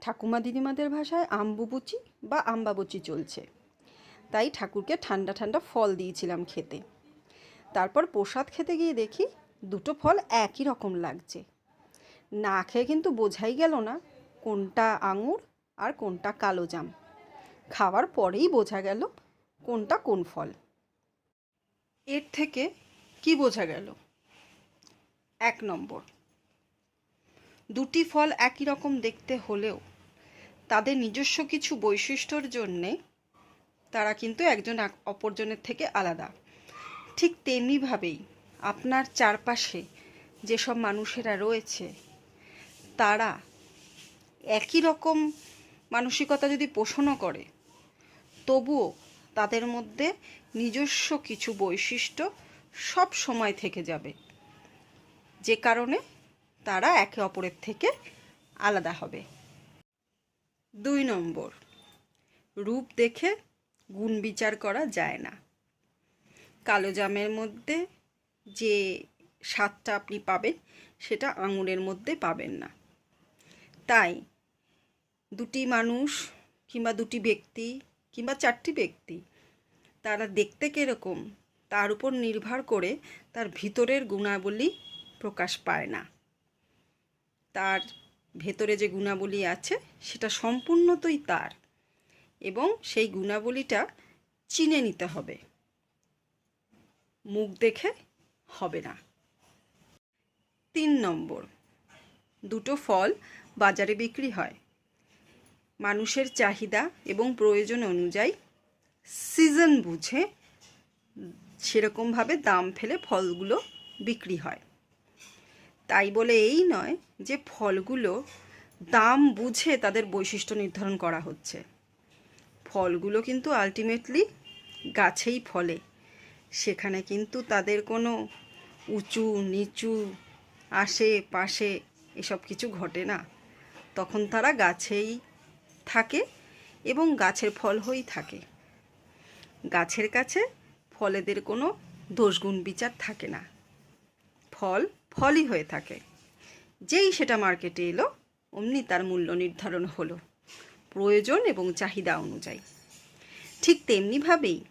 ঠাকুমা দিদিমাদের ভাষায় আম্বুবুচি বা আম্বাবুচি চলছে। তাই ঠাকুরকে ঠান্ডা ঠান্ডা ফল দিয়েছিলাম খেতে। তারপর প্রসাদ খেতে গিয়ে দেখি দুটো ফল একই রকম লাগছে। না খেয়ে কিন্তু বোঝাই গেল না কোনটা আঙুর আর কোনটা কালো জাম। খাওয়ার পরেই বোঝা গেল কোনটা কোন ফল। এর থেকে কি বোঝা গেল? এক নম্বর। দুটি ফল একই রকম দেখতে হলেও তাদের নিজস্ব কিছু বৈশিষ্ট্যর জন্যে তারা কিন্তু একজন এক- অপরজনের থেকে আলাদা। ঠিক তেমনিভাবেই আপনার চারপাশে যেসব মানুষেরা রয়েছে, তারা একই রকম মানসিকতা যদি পোষণও করে, তবুও তাদের মধ্যে নিজস্ব কিছু বৈশিষ্ট্য সব সময় থেকে যাবে। যে কারণে তারা একে অপরের থেকে আলাদা হবে। দুই নম্বর, রূপ দেখে গুণ বিচার করা যায় না। কালো জামের মধ্যে যে স্বাদটা আপনি পাবেন, সেটা আঙুরের মধ্যে পাবেন না। তাই দুটি মানুষ কিংবা দুটি ব্যক্তি কিংবা চারটি ব্যক্তি, তারা দেখতে কীরকম, তার উপর নির্ভর করে তার ভিতরের গুণাবলী প্রকাশ পায় না। তার ভেতরে যে গুণাবলী আছে, সেটা সম্পূর্ণতই তার এবং সেই গুণাবলীটা চিনে নিতে হবে। মুখ দেখে হবে না। তিন নম্বর, দুটো ফল বাজারে বিক্রি হয়। মানুষের চাহিদা এবং প্রয়োজন অনুযায়ী সিজন বুঝে সেরকমভাবে দাম ফেলে ফলগুলো বিক্রি হয়। তাই বলে এই নয় যে ফলগুলো দাম বুঝে তাদের বৈশিষ্ট্য নির্ধারণ করা হচ্ছে। ফলগুলো কিন্তু আলটিমেটলি গাছেই ফলে। সেখানে কিন্তু তাদের কোনো উঁচু, নিচু আশে পাশে এসব কিছু ঘটে না। তখন তারা গাছেই থাকে এবং গাছের ফল হয়েই থাকে। গাছের কাছে ফলেদের কোনো দোষগুণ বিচার থাকে না। ফল ফলই হয়ে থাকে। যেই সেটা মার্কেটে এলো, অমনি তার মূল্য নির্ধারণ হলো, প্রয়োজন এবং চাহিদা অনুযায়ী। ঠিক তেমনিভাবেই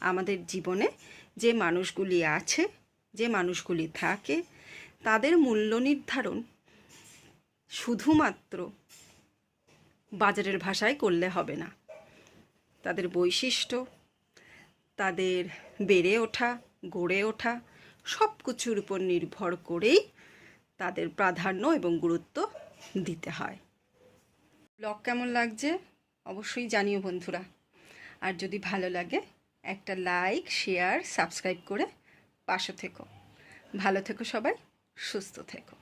আমাদের জীবনে যে মানুষগুলি আছে, যে মানুষগুলি থাকে, তাদের মূল্য নির্ধারণ শুধুমাত্র বাজারের ভাষায় করলে হবে না। তাদের বৈশিষ্ট্য, তাদের বেড়ে ওঠা, গড়ে ওঠা সব কিছুর উপর নির্ভর করেই তাদের প্রাধান্য এবং গুরুত্ব দিতে হয়। ব্লগ কেমন লাগছে? অবশ্যই জানিও বন্ধুরা। আর যদি ভালো লাগে, একটা লাইক, শেয়ার, সাবস্ক্রাইব করে পাশে থেকো। ভালো থেকো সবাই, সুস্থ থেকো।